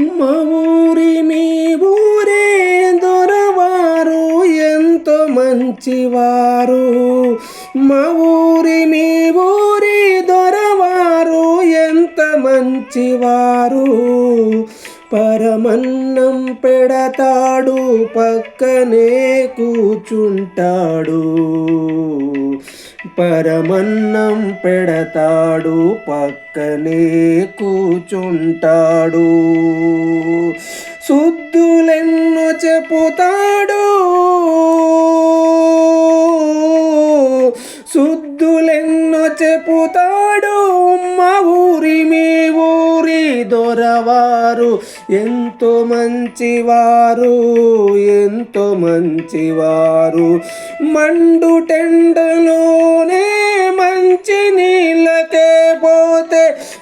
మా ఊరి మీ ఊరే దొరవారు ఎంతో మంచివారు. మా ఊరి మీ ఊరి దొరవారు ఎంత మంచివారు. పరమన్నం పెడతాడు పక్కనే కూచుంటాడు. పరమన్నం పెడతాడు పక్కనే కూచుంటాడు. శుద్ధులెన్నో చెప్పుతాడు శుద్ధులెన్నో చెప్పుతాడు మా ఊరి మీ ఊరి దొరవారు ఎంతో మంచివారు ఎంతో మంచివారు. మండు టెండలో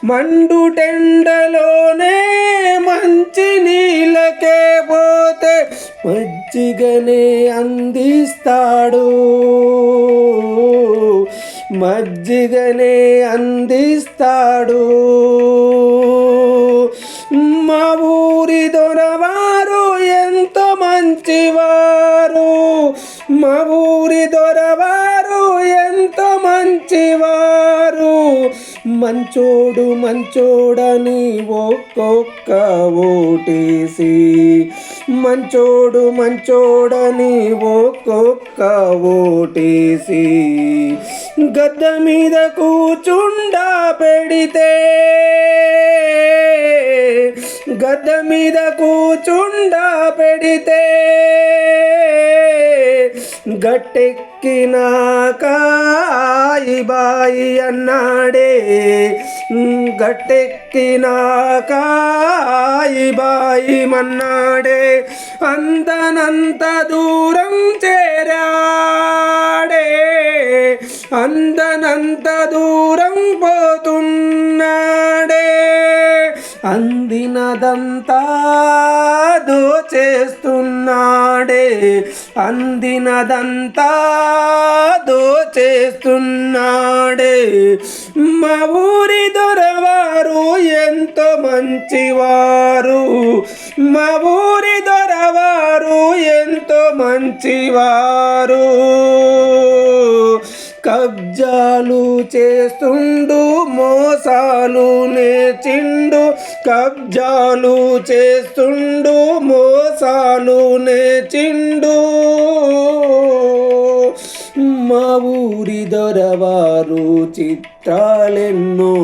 మండుటెండలోనే మంచి నీళ్ళకే పోతే మజ్జిగనే అందిస్తాడు. మజ్జిగనే అందిస్తాడు. మా ఊరి దొరవారు ఎంత మంచివారు. మా ఊరి దొరవారు మంచివారు. మంచోడు మంచోడని ఒక్కొక్క ఓటేసి మంచోడు మంచోడని ఒక్కొక్క ఓటేసి గద్ద మీద కూచుండా పెడితే గద్ద మీద కూచుండా పెడితే గట్టెక్కినాక ఈ బాయి అన్నాడే. గట్టెక్కినాక ఈ బాయి మన్నాడే. అందనంత దూరం చేరాడే. అందనంత దూరం పోతున్నాడే. అందినదంతా చేస్తున్నాడే అందినదంతా దోచేస్తున్నాడే. మా ఊరి దొరవారు ఎంతో మంచివారు. మా ఊరి దొరవారు ఎంతో మంచివారు. కబ్జాలు చేస్తుండు మోసాలు నేర్చిండు కబ్జాలు చేస్తుండు మోసాలు నేచిండు. మా ఊరి దొరవారు చిత్రాలెన్నో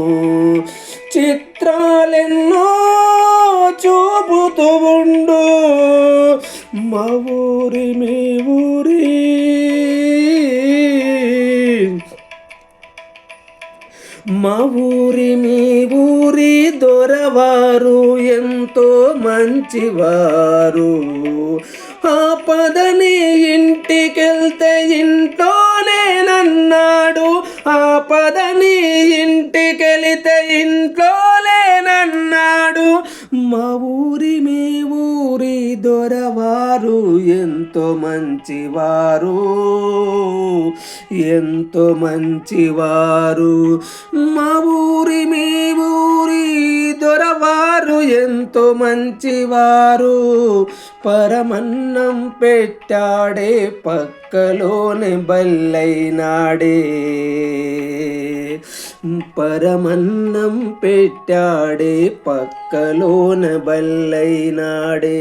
చిత్రాలెన్నో చూపుతూ ఉండు. మా ఊరి మీ ఊరి మా ఊరి మీ ఊరి దొరవారు ఎంతో మంచివారు. ఆ పదని ఇంటికెళ్తే ఇంట్లోనేనన్నాడు ఆ పదని ఇంటికెళితే ఇంట్లోనేనన్నాడు మా ఊరి మీ ఊరి దొరవారు ఎంతో మంచివారు ఎంతో మంచివారు. మా ఊరి మీ ఊరి దొరవారు ఎంతో మంచివారు. పరమన్నం పెట్టాడే పక్కలోనే బల్లైనాడే. పరమన్నం పెట్టాడే పక్కలోన బల్లైనాడే.